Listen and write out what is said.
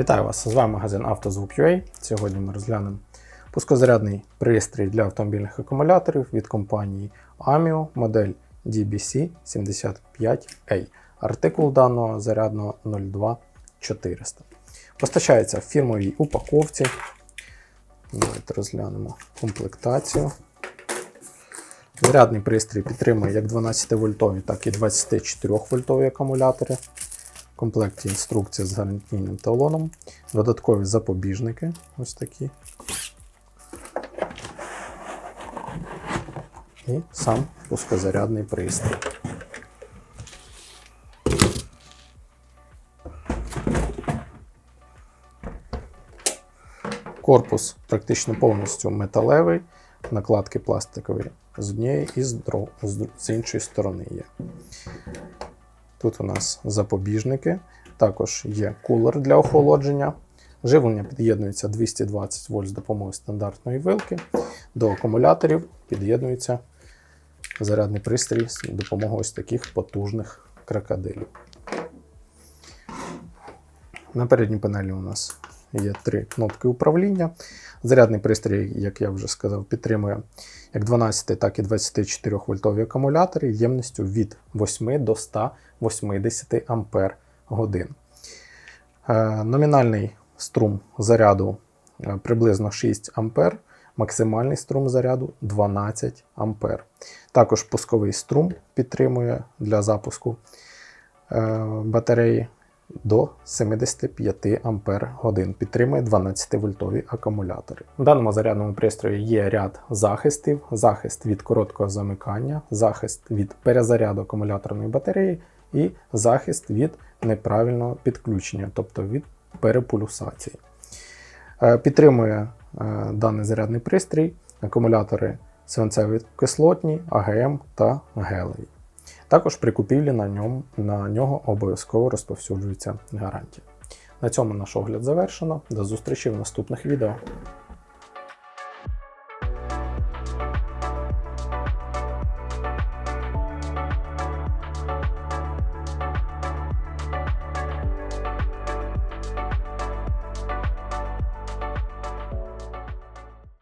Вітаю вас! З вами магазин «Автозвук.UA». Сьогодні ми розглянемо пускозарядний пристрій для автомобільних акумуляторів від компанії AMIO модель DBC75A. Артикул даного зарядного 02400. Постачається в фірмовій упаковці. Давайте розглянемо комплектацію. Зарядний пристрій підтримує як 12 вольтові, так і 24 вольтові акумулятори. Комплекті інструкція з гарантійним талоном, додаткові запобіжники ось такі. І сам пускозарядний пристрій. Корпус практично повністю металевий, накладки пластикові з однієї і з іншої сторони є. Тут у нас запобіжники, також є кулер для охолодження. Живлення під'єднується 220 вольт з допомогою стандартної вилки. До акумуляторів під'єднується зарядний пристрій з допомогою ось таких потужних крокодилів. На передній панелі у нас є три кнопки управління. Зарядний пристрій, як я вже сказав, підтримує як 12, так і 24 вольтові акумулятори ємністю від 8 до 180 ампер годин. Е, Номінальний струм заряду е, приблизно 6 ампер, максимальний струм заряду 12 ампер. Також пусковий струм підтримує для запуску е, батареї до 75 ампер годин. Підтримує 12-вольтові акумулятори. В даному зарядному пристрої є ряд захистів: захист від короткого замикання, захист від перезаряду акумуляторної батареї і захист від неправильного підключення, тобто від переполюсації. Е, Підтримує е, даний зарядний пристрій акумулятори свинцеві кислотні, АГМ та гелеві. Також при купівлі на, ньому, на нього обов'язково розповсюджується гарантія. На цьому наш огляд завершено. До зустрічі в наступних відео.